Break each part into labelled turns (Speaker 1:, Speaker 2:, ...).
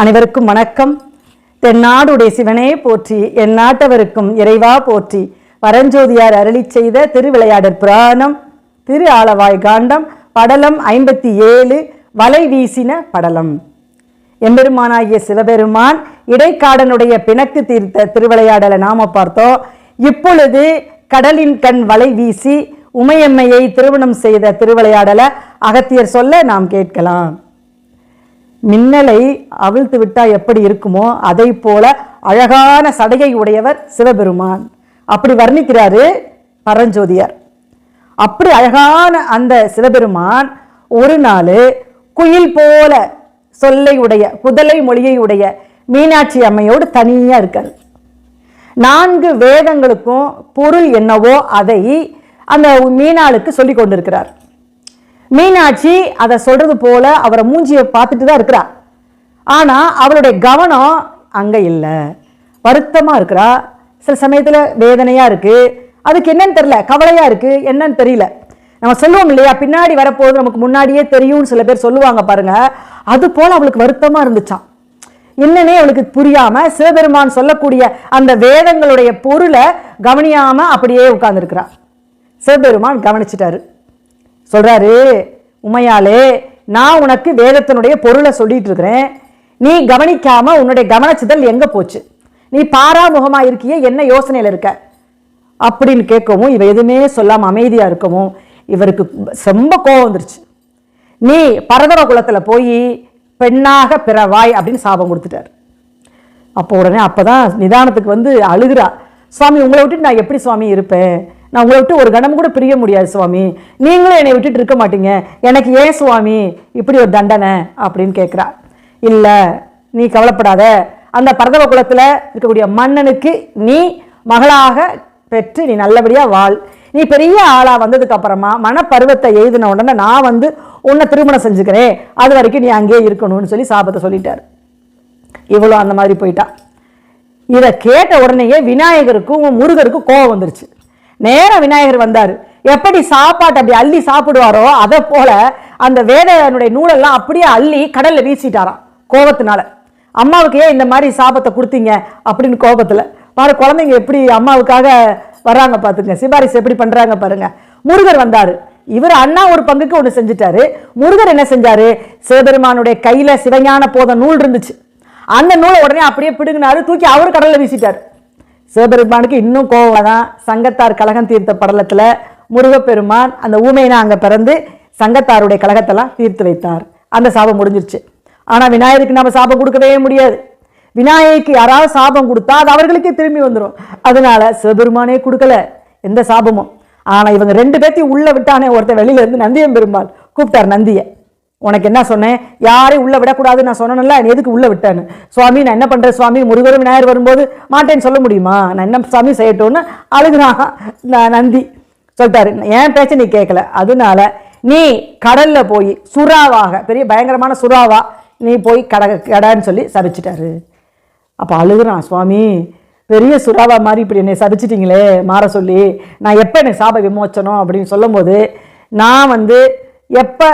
Speaker 1: அனைவருக்கும் வணக்கம். தென்னாடுடைய சிவனே போற்றி என் நாட்டவருக்கும் இறைவா போற்றி. பரஞ்சோதியார் அருளி செய்த திருவிளையாடற் புராணம் திரு ஆலவாய் காண்டம் படலம் ஐம்பத்தி ஏழு வலை வீசின படலம். எம்பெருமானாகிய சிவபெருமான் இடைக்காடனுடைய பிணக்கு தீர்த்த திருவிளையாடலை நாம பார்த்தோம். இப்பொழுது கடலின் கண் வலை வீசி உமையம்மையை திருமணம் செய்த திருவிளையாடலை அகத்தியர் சொல்ல நாம் கேட்கலாம். மின்னலை அவிழ்த்து விட்டால் எப்படி இருக்குமோ அதை போல அழகான சடையை உடையவர் சிவபெருமான். அப்படி வர்ணிக்கிறாரு பரஞ்சோதியார். அப்படி அழகான அந்த சிவபெருமான் ஒரு நாள் குயில் போல சொல்லை உடைய குதலை மொழியை உடைய மீனாட்சி அம்மையோடு தனியாக இருக்கார். நான்கு வேதங்களுக்கும் பொருள் என்னவோ அதை அந்த மீனாளுக்கு சொல்லி கொண்டிருக்கிறார். மீனாட்சி அதை சொல்றது போல அவரை மூஞ்சியை பார்த்துட்டு தான் இருக்கிறா. ஆனால் அவளுடைய கவனம் அங்கே இல்லை. வருத்தமாக இருக்கிறா. சில சமயத்தில் வேதனையாக இருக்குது அதுக்கு என்னன்னு தெரில கவலையாக இருக்குது என்னன்னு தெரியல. நம்ம சொல்லுவோம் இல்லையா? பின்னாடி வரப்போகுது நமக்கு முன்னாடியே தெரியும்னு சில பேர் சொல்லுவாங்க பாருங்கள் அது போல் அவளுக்கு வருத்தமாக இருந்துச்சாம். என்னன்னே அவளுக்கு புரியாம சிவபெருமான் சொல்லக்கூடிய அந்த வேதங்களுடைய பொருளை கவனியாம அப்படியே உட்கார்ந்துருக்கிறா. சிவபெருமான் கவனிச்சிட்டாரு. சொல்கிறாரு உமையாலே நான் உனக்கு வேதத்தினுடைய பொருளை சொல்லிட்டு இருக்கிறேன். நீ கவனிக்காமல் உன்னுடைய கவனச்சிதல் எங்கே போச்சு? நீ பாராமுகமாக இருக்கியே என்ன யோசனையில் இருக்க? அப்படின்னு கேட்கவும் இவ எதுவுமே சொல்லாமல் அமைதியாக இருக்கவும் இவருக்கு ரொம்ப கோபம் வந்துருச்சு. நீ பரதவ குலத்தில் போய் பெண்ணாக பிறவாய் அப்படின்னு சாபம் கொடுத்துட்டார். அப்போ உடனே அப்போ தான் நிதானத்துக்கு வந்து அழுகிறா. சுவாமி உங்களை விட்டுட்டு நான் எப்படி சுவாமி இருப்பேன்? நான் உங்களை விட்டு ஒரு கணம் கூட பிரிய முடியாது சுவாமி. நீங்களும் என்னை விட்டுட்டு இருக்க மாட்டீங்க. எனக்கு ஏன் சுவாமி? இப்படி ஒரு தண்டனை அப்படின்னு கேட்குறா இல்லை நீ கவலைப்படாத. அந்த பரதவ குலத்தில் இருக்கக்கூடிய மன்னனுக்கு நீ மகளாக பெற்று நீ நல்லபடியாக வாழ். நீ பெரிய ஆளாக வந்ததுக்கு அப்புறமா மனப்பருவத்தை எழுதின உடனே நான் வந்து உன்னை திருமணம் செஞ்சுக்கிறேன். அது வரைக்கும் நீ அங்கேயே இருக்கணும்னு சொல்லி சாபத்தை சொல்லிட்டார். இவ்வளோ அந்த மாதிரி போயிட்டா. இதை கேட்ட உடனேயே விநாயகருக்கும் முருகருக்கும் கோவம் வந்துருச்சு. நேரா விநாயகர் வந்தார். எப்படி சாப்பாட்டை அப்படி அள்ளி சாப்பிடுவாரோ அதை போல அந்த வேதனுடைய நூலெல்லாம் அப்படியே அள்ளி கடலில் வீசிட்டாராம் கோபத்தினால. அம்மாவுக்கு ஏன் இந்த மாதிரி சாபத்தை கொடுத்தீங்க அப்படின்னு கோபத்தில். பாரு குழந்தைங்க எப்படி அம்மாவுக்காக வர்றாங்க பார்த்துங்க சிபாரிசு எப்படி பண்ணுறாங்க பாருங்க. முருகர் வந்தார். இவர் அண்ணா ஒரு பங்குக்கு ஒன்று செஞ்சுட்டாரு. முருகர் என்ன செஞ்சாரு? சிவபெருமானுடைய கையில் சிவஞான போத நூல் இருந்துச்சு. அந்த நூலை உடனே அப்படியே பிடுங்கினாரு. தூக்கி அவர் கடலில் வீசிட்டார். சிவபெருமானுக்கு இன்னும் கோவம் தான் சங்கத்தார் கழகம் தீர்த்த படலத்தில் முருகப்பெருமான் அந்த ஊமையினா அங்கே பிறந்து சங்கத்தாருடைய கழகத்தெல்லாம் தீர்த்து வைத்தார். அந்த சாபம் முடிஞ்சிருச்சு. ஆனால் விநாயகருக்கு நம்ம சாபம் கொடுக்கவே முடியாது. விநாயகருக்கு யாராவது சாபம் கொடுத்தா அது அவர்களுக்கே திரும்பி வந்துடும் அதனால சிவபெருமானே கொடுக்கல. எந்த சாபமும். ஆனால் இவங்க ரெண்டு பேர்த்தையும் உள்ளே விட்டானே ஒருத்தர் வெளியிலேருந்து நந்தியம் பெருமாள் கூப்பிட்டார் நந்தியை. உனக்கு என்ன சொன்னேன்? யாரையும் உள்ளே விடக்கூடாது நான் சொன்னேன்ல நீ எதுக்கு உள்ளே விட்டேன்னு? சுவாமி நான் என்ன பண்ணுறேன் சுவாமி? முருகரும் விநாயகர் வரும்போது மாட்டேன்னு சொல்ல முடியுமா? நான் என்ன சாமி செய்யட்டோன்னு அழுகுறான் நான் நந்தி சொல்லிட்டாரு. என் பேச்ச நீ கேட்கல. அதனால நீ கடலில் போய் சுறாவாக பெரிய பயங்கரமான சுறாவா நீ போய் கட கடன்னு சொல்லி சபிச்சிட்டாரு. அப்போ அழுகுறான் சுவாமி பெரிய சுறாவா மாதிரி இப்படி என்னை சபிச்சிட்டிங்களே மாற சொல்லி. நான் எப்போ எனக்கு சாப விமோச்சனம்? அப்படின்னு சொல்லும்போது நான் வந்து எப்போ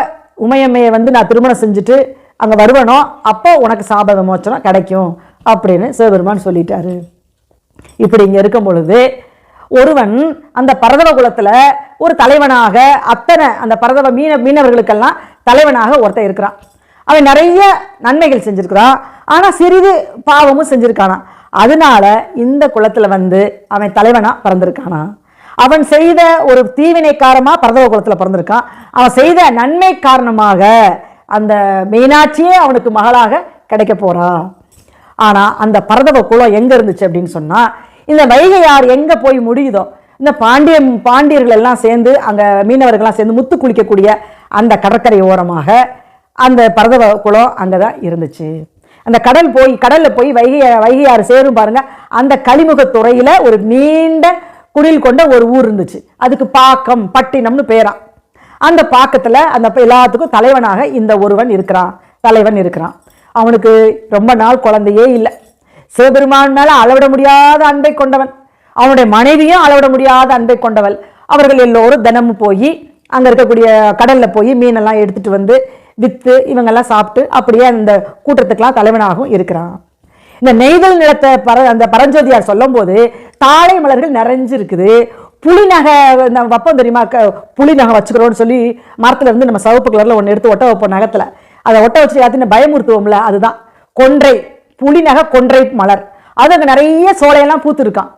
Speaker 1: உமையம்மையை வந்து நான் திருமணம் செஞ்சுட்டு அங்கே வருவனோ அப்போ உனக்கு சாப விமோச்சனம் கிடைக்கும் அப்படின்னு சிவபெருமான் சொல்லிட்டாரு. இப்படி இங்கே இருக்கும் பொழுது ஒருவன் அந்த பரதவ குலத்தில் ஒரு தலைவனாக அத்தனை அந்த பரதவ மீன மீனவர்களுக்கெல்லாம் தலைவனாக ஒருத்தன் இருக்கிறான். அவன் நிறைய நன்மைகள் செஞ்சுருக்கிறான். ஆனால் சிறிது பாவமும் செஞ்சுருக்கானான் அதனால இந்த குளத்தில் வந்து அவன் தலைவனாக பிறந்திருக்கானா அவன் செய்த ஒரு தீவினைக்காரமா பரதவ குலத்தில் பிறந்திருக்கான் அவன் செய்த நன்மை காரணமாக அந்த மீனாட்சியே அவனுக்கு மகளாக கிடைக்க போறா. ஆனால் அந்த பரதவ குலம் எங்கே இருந்துச்சு அப்படின்னு சொன்னால் இந்த வைகை ஆறு எங்கே போய் முடியுதோ இந்த பாண்டிய பாண்டியர்கள் எல்லாம் சேர்ந்து அங்கே மீனவர்கள்லாம் சேர்ந்து முத்து குளிக்கக்கூடிய அந்த கடற்கரை ஓரமாக அந்த பரதவ குலம் அங்கதான் இருந்துச்சு. அந்த கடல் போய் கடலில் போய் வைகை வைகையாறு சேரும் பாருங்கள் அந்த கலிமுகத்துறையில ஒரு நீண்ட குடில் கொண்ட ஒரு ஊர் இருந்துச்சு. அதுக்கு பாக்கம் பட்டினம்னு பேரா. அந்த பாக்கத்தில் அந்த எல்லாத்துக்கும் தலைவனாக இந்த ஒருவன் இருக்கிறான். தலைவன் இருக்கிறான். அவனுக்கு ரொம்ப நாள் குழந்தையே இல்லை. சிவபெருமான் மேலே அளவிட முடியாத அன்பை கொண்டவன். அவனுடைய மனைவியும் அளவிட முடியாத அன்பை கொண்டவள். அவர்கள் எல்லோரும் தினமும் போய் அங்கே இருக்கக்கூடிய கடலில் போய் மீனெல்லாம் எடுத்துகிட்டு வந்து விற்று இவங்கெல்லாம் சாப்பிட்டு அப்படியே அந்த கூட்டத்துக்கெல்லாம் தலைவனாகவும் இருக்கிறான். இந்த நெய்தல் நிலத்தை பர அந்த பரஞ்சோதியார் சொல்லும்போது தாழை மலர்கள் நிறைஞ்சிருக்குது. புளிநகை நம்ம வைப்போம் தெரியுமா? க நகை வச்சுக்கிறோம்னு சொல்லி மரத்தில் இருந்து நம்ம சிவப்பு கலரில் ஒன்று எடுத்து ஒட்ட வைப்போம் நகத்தில். அதை ஒட்ட வச்சு எல்லாத்தையும் பயமுறுத்துவோம்ல அதுதான். கொன்றை புளிநகை கொன்றை மலர். அது அங்கே நிறைய சோலையெல்லாம் பூத்துருக்கான்.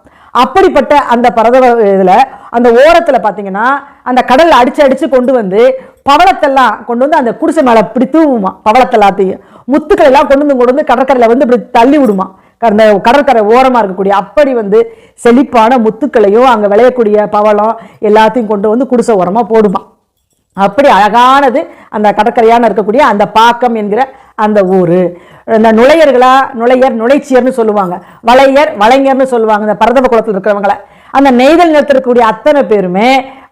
Speaker 1: அப்படிப்பட்ட அந்த பரதவ இதில் அந்த ஓரத்தில் பார்த்தீங்கன்னா அந்த கடலில் அடித்து அடித்து கொண்டு வந்து பவளத்தெல்லாம் கொண்டு வந்து அந்த குடிசை மேலே இப்படி தூவுமா பவளத்தை எல்லாத்தையும் முத்துக்கள் எல்லாம் கொண்டு வந்து கொண்டு வந்து கடற்கரையில் வந்து இப்படி தள்ளி விடுமா. அந்த கடற்கரை ஓரமாக இருக்கக்கூடிய அப்படி வந்து செழிப்பான முத்துக்களையும் அங்கே விளையக்கூடிய பவளம் எல்லாத்தையும் கொண்டு வந்து குடிசை ஓரமாக போடுமா. அப்படி அழகானது அந்த கடற்கரையான இருக்கக்கூடிய அந்த பாக்கம் என்கிற அந்த ஊர். இந்த நுழையர்களா நுழையர் நுழைச்சியர்னு சொல்லுவாங்க. வளையர் வளைஞர்னு சொல்லுவாங்க. இந்த பரதவ குளத்தில் இருக்கிறவங்கள. அந்த நெய்தல் நிறுத்திருக்கக்கூடிய அத்தனை பேருமே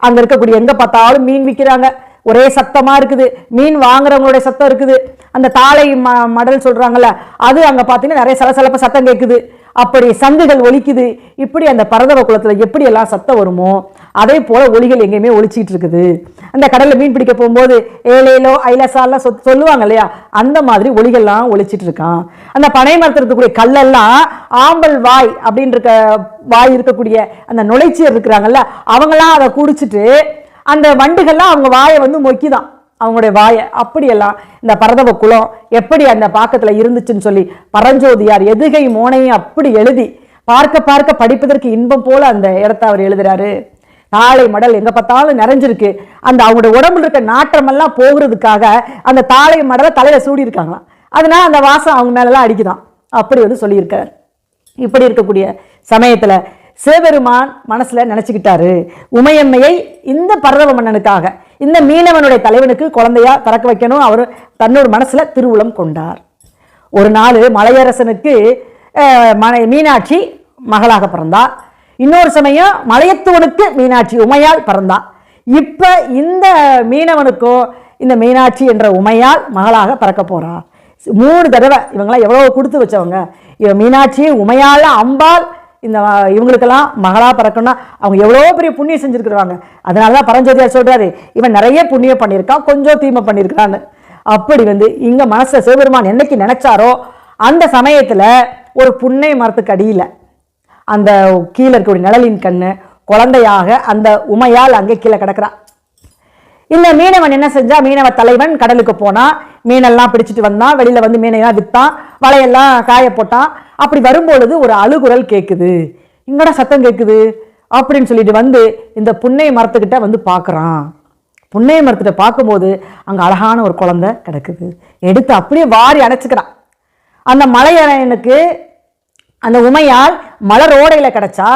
Speaker 1: அங்கே இருக்கக்கூடிய எங்கே பார்த்தாலும் மீன் விற்கிறாங்க ஒரே சத்தமாக இருக்குது. மீன் வாங்குறவங்களுடைய சத்தம் இருக்குது. அந்த தாளை ம மடல் சொல்கிறாங்கல்ல அது அங்கே பார்த்தீங்கன்னா நிறைய சலசலப்ப சத்தம் கேட்குது அப்படி சங்குகள் ஒலிக்குது. இப்படி அந்த பரதவ குளத்தில் எப்படி எல்லாம் சத்தம் வருமோ அதே போல் ஒலிகள் எங்கேயுமே ஒழிச்சிட்டு இருக்குது. அந்த கடலில் மீன் பிடிக்க போகும்போது ஏலேலோ ஐலசாலாம் சொ சொல்லுவாங்க இல்லையா? அந்த மாதிரி ஒலிகள்லாம் ஒழிச்சிட்டு இருக்கான். அந்த பனை மரத்தில் இருக்கக்கூடிய கல்லெல்லாம் ஆம்பல் வாய் அப்படின்னு இருக்க வாய் இருக்கக்கூடிய அந்த நுழைச்சியர் இருக்கிறாங்கல்ல அவங்களாம் அதை குடிச்சிட்டு அந்த வண்டுகள்லாம் அவங்க வாயை வந்து மொக்கிதான். அவங்களுடைய வாயை. அப்படியெல்லாம் இந்த பரதவ குலம் எப்படி அந்த பாக்கத்தில் இருந்துச்சுன்னு சொல்லி பரஞ்சோதியார் எதுகை மோனையும் அப்படி எழுதி பார்க்க பார்க்க படிப்பதற்கு இன்பம் போல அந்த இடத்த அவர் எழுதுறாரு. தாழை மடல் எங்கே பார்த்தாலும் நிறைஞ்சிருக்கு. அந்த அவங்களுடைய உடம்புல இருக்க நாற்றமெல்லாம் போகிறதுக்காக அந்த தாழை மடலை தலையில் சூடி அதனால் அந்த வாசம் அவங்க மேலெல்லாம் அடிக்குதான். அப்படி வந்து சொல்லியிருக்கார். இப்படி இருக்கக்கூடிய சமயத்தில் சிவபெருமான் மனசில் நினச்சிக்கிட்டாரு. உமையம்மையை இந்த பரதவ மன்னனுக்காக இந்த மீனவனுடைய தலைவனுக்கு குழந்தையா பிறக்க வைக்கணும் அவர் தன்னோட மனசில் திருவுளம் கொண்டார். ஒரு நாள் மலையரசனுக்கு மலை மீனாட்சி மகளாக பிறந்தா. இன்னொரு சமயம் மலையத்துவனுக்கு மீனாட்சி உமையால் பிறந்தா. இப்போ இந்த மீனவனுக்கும் இந்த மீனாட்சி என்ற உமையால் மகளாக பிறக்க போறா. மூணு தடவை இவங்களாம் எவ்வளோ கொடுத்து வச்சவங்க. இவன் மீனாட்சி உமையால் அம்பாள் இந்த இவங்களுக்கெல்லாம் மகளாக பிறக்கணும்னா அவங்க எவ்வளோ பெரிய புண்ணியம் செஞ்சுருக்குறாங்க. அதனால தான் பரஞ்சோதியார் சொல்கிறாரு இவன் நிறைய புண்ணியம் பண்ணியிருக்கான் கொஞ்சம் தீமை பண்ணியிருக்கான்னு அப்படி வந்து இங்கே மனசில் சிவபெருமான் என்னைக்கு நினைச்சாரோ அந்த சமயத்தில் ஒரு புன்னை மரத்துக்கு அடியில அந்த கீழே இருக்கக்கூடிய நிழலின் கண்ணு குழந்தையாக அந்த உமையால் அங்கே கீழே கிடக்குறான் இந்த மீனவன் என்ன செஞ்சா? மீனவ தலைவன் கடலுக்கு போனான் மீனெல்லாம் பிடிச்சிட்டு வந்தான் வெளியில வந்து மீனையெல்லாம் வித்தான் வலையெல்லாம் காய போட்டான் அப்படி வரும்பொழுது ஒரு அழுகுரல் கேட்குது இங்கடா சத்தம் கேட்குது அப்படின்னு சொல்லிட்டு வந்து இந்த புன்னை மரத்துக்கிட்ட வந்து பார்க்குறான் புன்னை மரத்துக்கிட்ட பார்க்கும்போது அங்க அழகான ஒரு குழந்தை கிடக்குது. எடுத்து அப்படியே வாரி அணைச்சிக்கிறான். அந்த மலையனுக்கு அந்த உமையால் மலரோடையில கிடைச்சா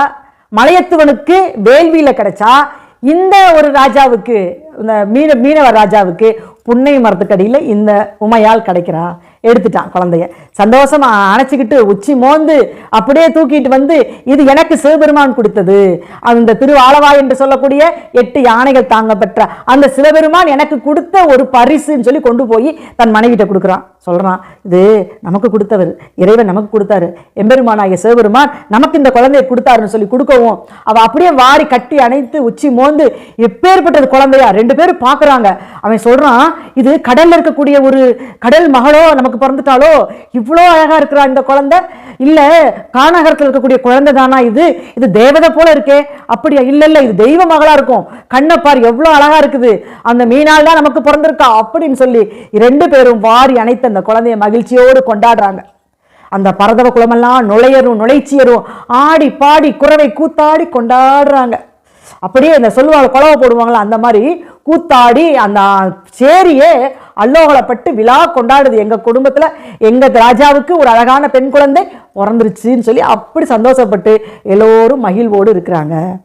Speaker 1: மலையத்துவனுக்கு வேள்வியில் கிடைச்சா இந்த ஒரு ராஜாவுக்கு இந்த மீன மீனவ ராஜாவுக்கு புன்னை மரத்துக்கடியில் இந்த உமையால் கிடைக்கிறா. எடுத்துட்டான் குழந்தைய. சந்தோஷமா அணைச்சிக்கிட்டு உச்சி மோந்து அப்படியே தூக்கிட்டு வந்து இது எனக்கு சிவபெருமான் கொடுத்தது. அந்த திருவாளவா என்று சொல்லக்கூடிய எட்டு யானைகள் தாங்க பெற்ற அந்த சிவபெருமான் எனக்கு கொடுத்த ஒரு பரிசுன்னு சொல்லி கொண்டு போய் தன் மனைவிட்ட கொடுக்குறான். சொல்றான் இது நமக்கு கொடுத்தவர் இறைவன் நமக்கு கொடுத்தாரு. எம்பெருமானாகிய சிவபெருமான் நமக்கு இந்த குழந்தைய கொடுத்தாருன்னு சொல்லி கொடுக்கவும் அவ அப்படியே வாரி கட்டி அணைத்து உச்சி மோந்து எப்பேற்பட்டது குழந்தையா? ரெண்டு பேரும் பாக்குறாங்க அவன் சொல்றான் இது கடல்ல இருக்கக்கூடிய ஒரு கடல் மகளோ நமக்கு பிறந்துட்டாலோ இவ்வளோ அழகா இருக்கிறா இந்த குழந்தை. இல்ல கானகரத்தில் இருக்கக்கூடிய குழந்தை தானா இது? இது தேவதை போல இருக்கே. அப்படியா? இல்லை இல்லை இது தெய்வ மகளா இருக்கும். கண்ணை பார் எவ்வளோ அழகா இருக்குது. அந்த மீனால் தான் நமக்கு பிறந்திருக்கா அப்படின்னு சொல்லி ரெண்டு பேரும் வாரி அணைத்து அந்த குழந்தைய மகிழ்ச்சியோடு கொண்டாடுறாங்க. அந்த பரதவ குளமெல்லாம் நுழையரும் நுழைச்சியரும் ஆடி பாடி குறவை கூத்தாடி கொண்டாடுறாங்க. அப்படியே இந்த சொல்லுவாங்க குழவை போடுவாங்களா அந்த மாதிரி கூத்தாடி அந்த சேரியே அல்லோகலப்பட்டு விழா கொண்டாடுது. எங்கள் குடும்பத்தில் எங்கள் ராஜாவுக்கு ஒரு அழகான பெண் குழந்தை பிறந்துருச்சுன்னு சொல்லி அப்படி சந்தோஷப்பட்டு எல்லோரும் மகிழ்வோடு இருக்கிறாங்க.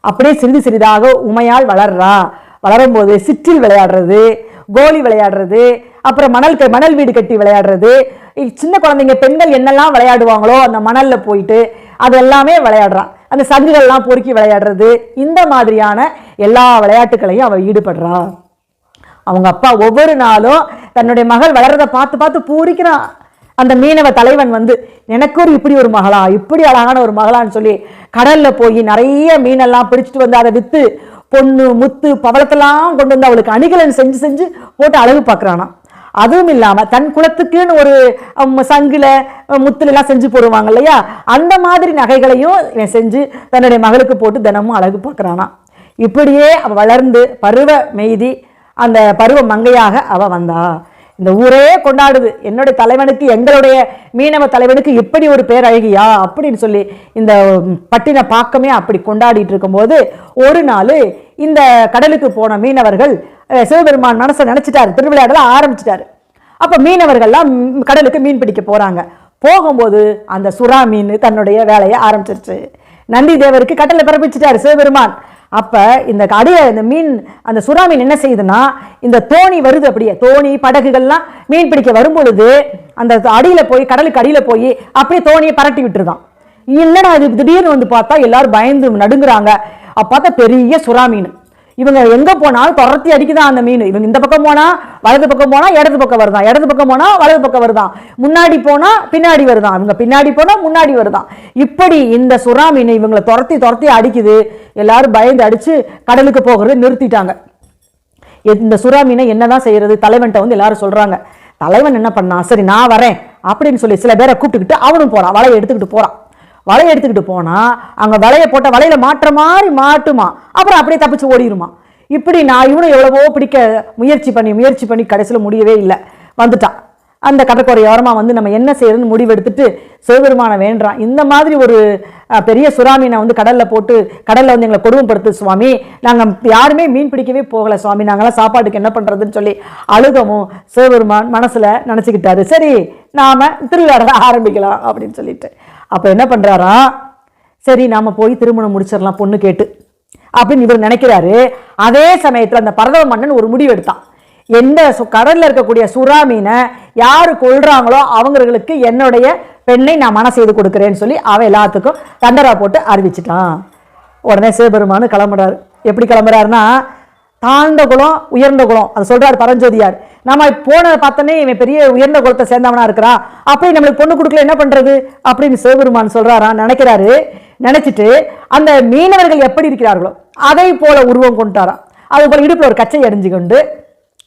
Speaker 1: அப்படியே சிறிது சிறிதாக உமையால் வளர்றா. வளரும்போது சிற்றில் விளையாடுறது கோலி விளையாடுறது அப்புறம் மணல் மணல் வீடு கட்டி விளையாடுறது. இ- சின்ன குழந்தைங்க பெண்கள் என்னெல்லாம் விளையாடுவாங்களோ அந்த மணலில் போயிட்டு அது எல்லாமே விளையாடுறான் அந்த சங்குகள்லாம் பொறுக்கி விளையாடுறது இந்த மாதிரியான எல்லா விளையாட்டுகளையும் அவள் ஈடுபடுறா. அவங்க அப்பா ஒவ்வொரு நாளும் தன்னுடைய மகள் வளர்றதை பார்த்து பார்த்து பூரிக்கிறான் அந்த மீனவ தலைவன் வந்து எனக்கு ஒரு இப்படி ஒரு மகளா இப்படி அழகான ஒரு மகளான்னு சொல்லி கடல்ல போய் நிறைய மீனெல்லாம் பிடிச்சிட்டு வந்து அதை வித்து பொண்ணு முத்து பவளத்தெல்லாம் கொண்டு வந்து அவளுக்கு அணிகலன் செஞ்சு செஞ்சு போட்டு அழகு பார்க்குறானா அதுவும் இல்லாமல் தன் குலத்துக்குன்னு ஒரு சங்கில் முத்துலெல்லாம் செஞ்சு போடுவாங்க இல்லையா? அந்த மாதிரி நகைகளையும் செஞ்சு தன்னுடைய மகளுக்கு போட்டு தினமும் அழகு பார்க்குறானா. இப்படியே அவள் வளர்ந்து பருவ மெய்தி அந்த பருவ மங்கையாக அவள் வந்தா. இந்த ஊரே கொண்டாடுது. என்னுடைய தலைவனுக்கு எங்களுடைய மீனவ தலைவனுக்கு இப்படி ஒரு பேரழகியா? அப்படின்னு சொல்லி இந்த பட்டின பாக்கமே அப்படி கொண்டாடிட்டு இருக்கும்போது ஒரு நாள் இந்த கடலுக்கு போன மீனவர்கள் சிவபெருமான் மனசை நினச்சிட்டாரு. திருவிளையாடல ஆரம்பிச்சிட்டாரு. அப்போ மீனவர்கள்லாம் கடலுக்கு மீன் பிடிக்க போகிறாங்க போகும்போது அந்த சுறா மீன் தன்னுடைய வேலையை ஆரம்பிச்சிருச்சு. நந்தி தேவருக்கு கடலை பிறப்பிச்சிட்டாரு சிவபெருமான். அப்போ இந்த அடிய இந்த மீன் அந்த சுறா மீன் என்ன செய்யுதுன்னா இந்த தோணி வருது அப்படியே. தோணி படகுகள்லாம் மீன் பிடிக்க வரும்பொழுது அந்த அடியில் போய் கடலுக்கு அடியில் போய் அப்படியே தோணியை பரட்டி விட்டுருதான். என்னடா அது திடீர்னு வந்து பார்த்தா எல்லாரும் பயந்து நடுங்குறாங்க. அப்போ பார்த்தா பெரிய சுறா மீன். இவங்க எங்கே போனாலும் துரத்தி அடிக்குதான் அந்த மீன். இவங்க இந்த பக்கம் போனால் வலது பக்கம் போனால் இடது பக்கம் வருதான். இடது பக்கம் போனால் வலது பக்கம் வருதான். முன்னாடி போனால் பின்னாடி வருதான். இவங்க பின்னாடி போனால் முன்னாடி வருதான். இப்படி இந்த சுறா மீன் இவங்களை துரத்தி துரத்தி அடிக்குது. எல்லாரும் பயந்து அடித்து கடலுக்கு போகிறத நிறுத்திட்டாங்க. இந்த சுறா மீனை என்னதான் செய்யறது? தலைவன்கிட்ட வந்து எல்லாரும் சொல்கிறாங்க தலைவன் என்ன பண்ணான்? சரி நான் வரேன் அப்படின்னு சொல்லி சில பேரை கூப்பிட்டுக்கிட்டு அவனும் போகிறான் வலையை எடுத்துக்கிட்டு போகிறான் வலையை எடுத்துக்கிட்டு போனால் அங்கே வலையை போட்ட வலையில் மாட்டுற மாதிரி மாட்டுமா? அப்புறம் அப்படியே தப்பிச்சு ஓடிடுமா இப்படி நான் இவனும் எவ்வளவோ பிடிக்க முயற்சி பண்ணி முயற்சி பண்ணி கடைசியில் முடியவே இல்லை. வந்துட்டான். அந்த கடற்கரை ஓரமாக வந்து நம்ம என்ன செய்யறதுன்னு முடிவெடுத்துட்டு சிவபெருமானை வேண்டான் இந்த மாதிரி ஒரு பெரிய சுறாமீனை வந்து கடலில் போட்டு கடலில் வந்து எங்களை கொடுமைப்படுத்து சுவாமி. நாங்கள் யாருமே மீன் பிடிக்கவே போகலை சுவாமி. நாங்களாம் சாப்பாட்டுக்கு என்ன பண்ணுறதுன்னு சொல்லி அழுகமும் சிவபெருமான் மனசில் நினச்சிக்கிட்டாரு. சரி நாம் திருவிழாட ஆரம்பிக்கலாம் அப்படின்னு சொல்லிட்டு. அப்போ என்ன பண்ணுறாரா சரி நாம் போய் திருமணம் முடிச்சிடலாம் பொண்ணு கேட்டு. அப்படின்னு இவர் நினைக்கிறாரு. அதே சமயத்தில் அந்த பரதவ மன்னன் ஒரு முடிவு எடுத்தான். எந்த சு- இருக்கக்கூடிய சுறா மீனை யார் கொள்கிறாங்களோ அவங்களுக்கு என்னுடைய பெண்ணை நான் மன செய்து கொடுக்குறேன்னு சொல்லி அவன் எல்லாத்துக்கும் தண்டரா போட்டு அறிவிச்சிட்டான். உடனே சிவபெருமானு கிளம்புறாரு. எப்படி கிளம்புறாருன்னா தாழ்ந்த குலம் உயர்ந்த குலம். அதை சொல்றாரு பரஞ்சோதியார். நம்ம போன பார்த்தோன்னே இவன் பெரிய உயர்ந்த குலத்தை சேர்ந்தவனா இருக்கிறான் அப்படி நம்மளுக்கு பொண்ணு கொடுக்கல என்ன பண்றது? அப்படின்னு சிவபெருமான் சொல்றாராம் நினைக்கிறாரு. நினைச்சிட்டு அந்த மீனவர்கள் எப்படி இருக்கிறார்களோ அதை போல உருவம் கொண்டுட்டாராம். அது போல இடுப்பில் ஒரு கச்சை அடிஞ்சு கொண்டு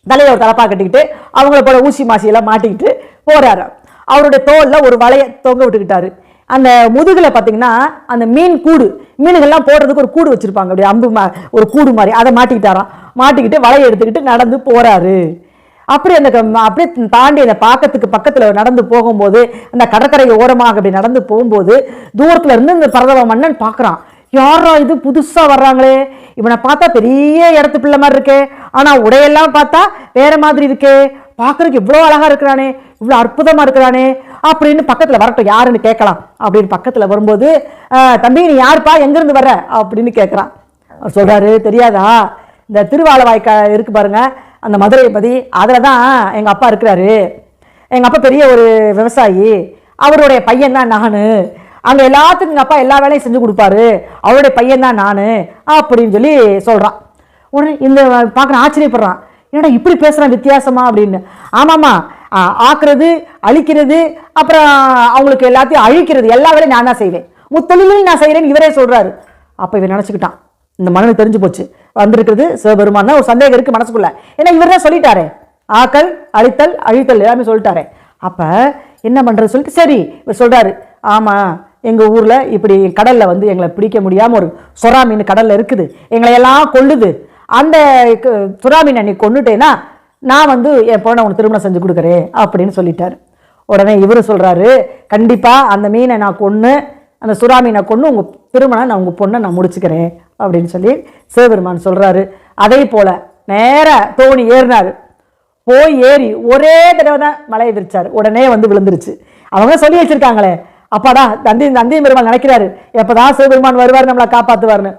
Speaker 1: தலையில ஒரு தலப்பா கட்டிக்கிட்டு அவங்கள போல ஊசி மாசியெல்லாம் மாட்டிக்கிட்டு போறாரு அவருடைய தோலில் ஒரு வலையை தொங்க விட்டுக்கிட்டாரு. அந்த முதுகில் பார்த்தீங்கன்னா அந்த மீன் கூடு மீனுகள்லாம் போடுறதுக்கு ஒரு கூடு வச்சுருப்பாங்க. அப்படியே அம்பு மா ஒரு கூடு மாதிரி. அதை மாட்டிக்கிட்டாராம். மாட்டிக்கிட்டு வலையை எடுத்துக்கிட்டு நடந்து போகிறாரு அப்படி அந்த க- அப்படியே தாண்டி அந்த பாக்கத்துக்கு பக்கத்தில் நடந்து போகும்போது அந்த கடற்கரை ஓரமாக அப்படி நடந்து போகும்போது தூரத்தில் இருந்து இந்த பரதவ மன்னன் பார்க்குறான் யாரா இது? புதுசாக வர்றாங்களே. இவனை பார்த்தா பெரிய இடத்து பிள்ளை மாதிரி இருக்கே. ஆனால் உடையெல்லாம் பார்த்தா வேற மாதிரி இருக்கே. பார்க்கறதுக்கு இவ்வளோ அழகாக இருக்கிறானே. இவ்வளோ அற்புதமாக இருக்கிறானே. அப்படின்னு பக்கத்தில் வரட்டும் யாருன்னு கேட்கலாம். அப்படின்னு பக்கத்தில் வரும்போது தம்பி நீ யாருப்பா? எங்கேருந்து வர்ற? அப்படின்னு கேட்குறான் சொல்கிறாரு தெரியாதா? இந்த திருவாலவாய்க்கா இருக்கு பாருங்க அந்த மதுரை பதி அதில் தான் எங்கள் அப்பா இருக்கிறாரு. எங்கள் அப்பா பெரிய ஒரு விவசாயி. அவருடைய பையன் தான் நான். அங்கே எல்லாத்துக்கும் எங்கள் அப்பா எல்லா வேலையும் செஞ்சு கொடுப்பாரு. அவருடைய பையன் தான் நான் அப்படின்னு சொல்லி சொல்கிறான் உடனே இந்த பார்க்குற ஆச்சரியப்படுறான். என்னடா இப்படி பேசுகிறான் வித்தியாசமா அப்படின்னு. ஆமாம்மா ஆக்குறது அழிக்கிறது அப்புறம் அவங்களுக்கு எல்லாத்தையும் அழிக்கிறது எல்லா வேலையும் நான் தான் செய்வேன். முத்தொழிலையும் நான் செய்கிறேன்னு இவரே சொல்கிறாரு அப்போ இவன் நினச்சிக்கிட்டான். இந்த மனுக்கு தெரிஞ்சு போச்சு. வந்திருக்கிறது சிவபெருமான் ஒரு சந்தேகம் இருக்குது மனசுக்குள்ள. ஏன்னா இவர் தான் சொல்லிட்டாரே. ஆக்கல் அழித்தல் அழித்தல் எல்லாமே சொல்லிட்டாரு. அப்போ என்ன பண்ணுறது சொல்லிட்டு சரி இவர் சொல்கிறாரு ஆமாம் எங்கள் ஊரில் இப்படி கடலில் வந்து எங்களை பிடிக்க முடியாமல் ஒரு சுறா மீன் கடலில் இருக்குது. எங்களை எல்லாம் கொள்ளுது அந்த சுறா மீனை நீ கொண்டுட்டேன்னா நான் வந்து என் பொண்ணை உனக்கு திருமணம் செஞ்சு கொடுக்குறேன் அப்படின்னு சொல்லிட்டார். உடனே இவரு சொல்கிறாரு கண்டிப்பாக அந்த மீனை நான் கொன்று அந்த சுறா மீனை கொன்று உங்கள் திருமணம் நான் உங்கள் பொண்ணை நான் முடிச்சுக்கிறேன். அப்படின்னு சொல்லி சிவபெருமான் சொல்கிறாரு அதே போல் நேர தோணி ஏறினார். போய் ஏறி ஒரே தடவை தான் மலையை விரிச்சார். உடனே வந்து விழுந்துருச்சு. அவங்க சொல்லி வச்சுருக்காங்களே. அப்பாடா தந்தி நந்தி பெருமாள் நினைக்கிறாரு. எப்பதான் சிவபெருமான் வருவார் நம்மளை காப்பாற்றுவார்னு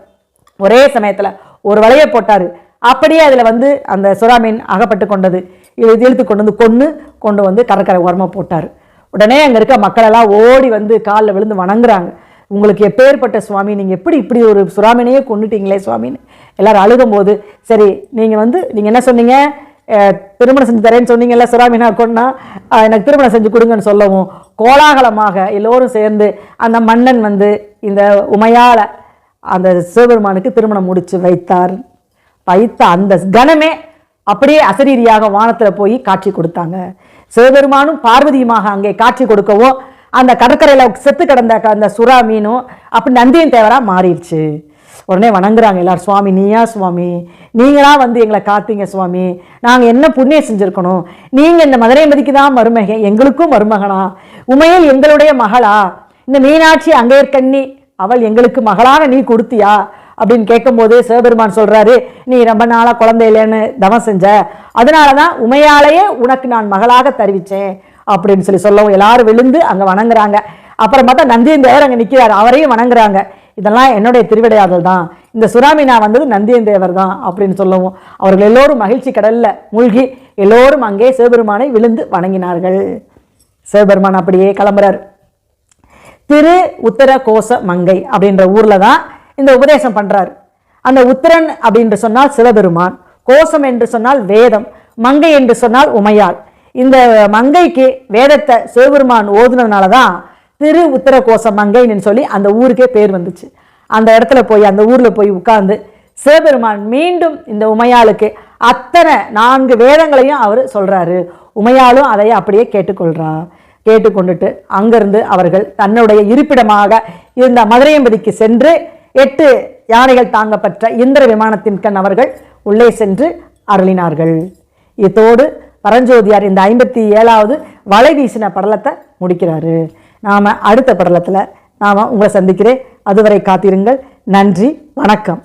Speaker 1: ஒரே சமயத்தில் ஒரு வலையை போட்டார். அப்படியே அதில் வந்து அந்த சுறா மீன் அகப்பட்டு கொண்டது. இதை இழுத்து கொண்டு வந்து கொன்று கொண்டு வந்து கடற்கரை உரமாக போட்டார். உடனே அங்கே இருக்க மக்களெல்லாம் ஓடி வந்து காலில் விழுந்து வணங்குறாங்க. உங்களுக்கு எப்பேற்பட்ட சுவாமி நீங்கள் எப்படி இப்படி ஒரு சுறாமீனையே கொண்டுட்டீங்களே சுவாமின்னு எல்லாரும் அழுகும்போது சரி நீங்கள் வந்து நீங்கள் என்ன சொன்னீங்க? திருமணம் செஞ்சு தரேன்னு சொன்னீங்கல்ல சுறாமினா கொண்டா எனக்கு திருமணம் செஞ்சு கொடுங்கன்னு சொல்லவும் கோலாகலமாக எல்லோரும் சேர்ந்து அந்த மன்னன் வந்து இந்த உமையால் அந்த சிவபெருமானுக்கு திருமணம் முடித்து வைத்தார். வைத்த அந்த கணமே அப்படியே அசரீரியாக வானத்தில் போய் காட்சி கொடுத்தாங்க. சிவபெருமானும் பார்வதியுமாக அங்கே காட்சி கொடுக்கவும் அந்த கடற்கரையில் செத்து கிடந்த அந்த சுறா மீனும் அப்படி நந்தியின் தேவராக மாறிடுச்சு. உடனே வணங்குறாங்க எல்லாரும் சுவாமி நீயா சுவாமி? நீங்களாக வந்து எங்களை காத்தீங்க சுவாமி. நாங்கள் என்ன புண்ணியம் செஞ்சுருக்கணும்? நீங்கள் இந்த மதுரை மதிக்கு தான் மருமகன் எங்களுக்கும் மருமகனா? உமையில் எங்களுடைய மகளா? இந்த மீனாட்சி அங்கேற்கண்ணி அவள் எங்களுக்கு மகளாக நீ கொடுத்தியா? அப்படின்னு கேட்கும்போது சிவபெருமான் சொல்கிறாரு நீ ரொம்ப நாளாக குழந்தை இல்லைன்னு தவம் செஞ்ச. அதனால தான் உமையாலேயே உனக்கு நான் மகளாக தருவிச்சேன். அப்படின்னு சொல்லி சொல்லவும் எல்லாரும் விழுந்து அங்கே வணங்குறாங்க. அப்புறம் பார்த்தா நந்தியந்தேவர் அங்கே நிற்கிறார் அவரையும் வணங்குறாங்க. இதெல்லாம் என்னுடைய திருவிடையாதல் தான். இந்த சுறாமினா வந்தது நந்தியந்தேவர் தான் அப்படின்னு சொல்லவும் அவர்கள் எல்லோரும் மகிழ்ச்சி கடல்ல மூழ்கி எல்லோரும் அங்கே சிவபெருமானை விழுந்து வணங்கினார்கள். சிவபெருமான் அப்படியே கிளம்புறார். திரு உத்தர கோச மங்கை அப்படின்ற ஊரில் தான் இந்த உபதேசம் பண்ணுறார் அந்த உத்தரன் அப்படின்னு சொன்னால் சிவபெருமான் கோசம் என்று சொன்னால் வேதம் மங்கை என்று சொன்னால் உமையாள் இந்த மங்கைக்கு வேதத்தை சிவபெருமான் ஓதுனதுனால தான் திரு உத்தர கோச மங்கைன்னு சொல்லி அந்த ஊருக்கே பேர் வந்துச்சு. அந்த இடத்துல போய் அந்த ஊரில் போய் உட்கார்ந்து சிவபெருமான் மீண்டும் இந்த உமையாளுக்கு அத்தனை நான்கு வேதங்களையும் அவர் சொல்கிறாரு உமையாலும் அதை அப்படியே கேட்டுக்கொள்கிறார் கேட்டுக்கொண்டுட்டு அங்கிருந்து அவர்கள் தன்னுடைய இருப்பிடமாக இருந்த மதுரையம்பதிக்கு சென்று எட்டு யானைகள் தாங்கப்பட்ட இந்திர விமானத்தின் கண் அவர்கள் உள்ளே சென்று அருளினார்கள். இதோடு பரஞ்சோதியார் இந்த ஐம்பத்தி ஏழாவது வலை வீசின படலத்தை முடிக்கிறாரு. நாம் அடுத்த படலத்தில் நாம் உங்களை சந்திக்கிறேன். அதுவரை காத்திருங்கள். நன்றி. வணக்கம்.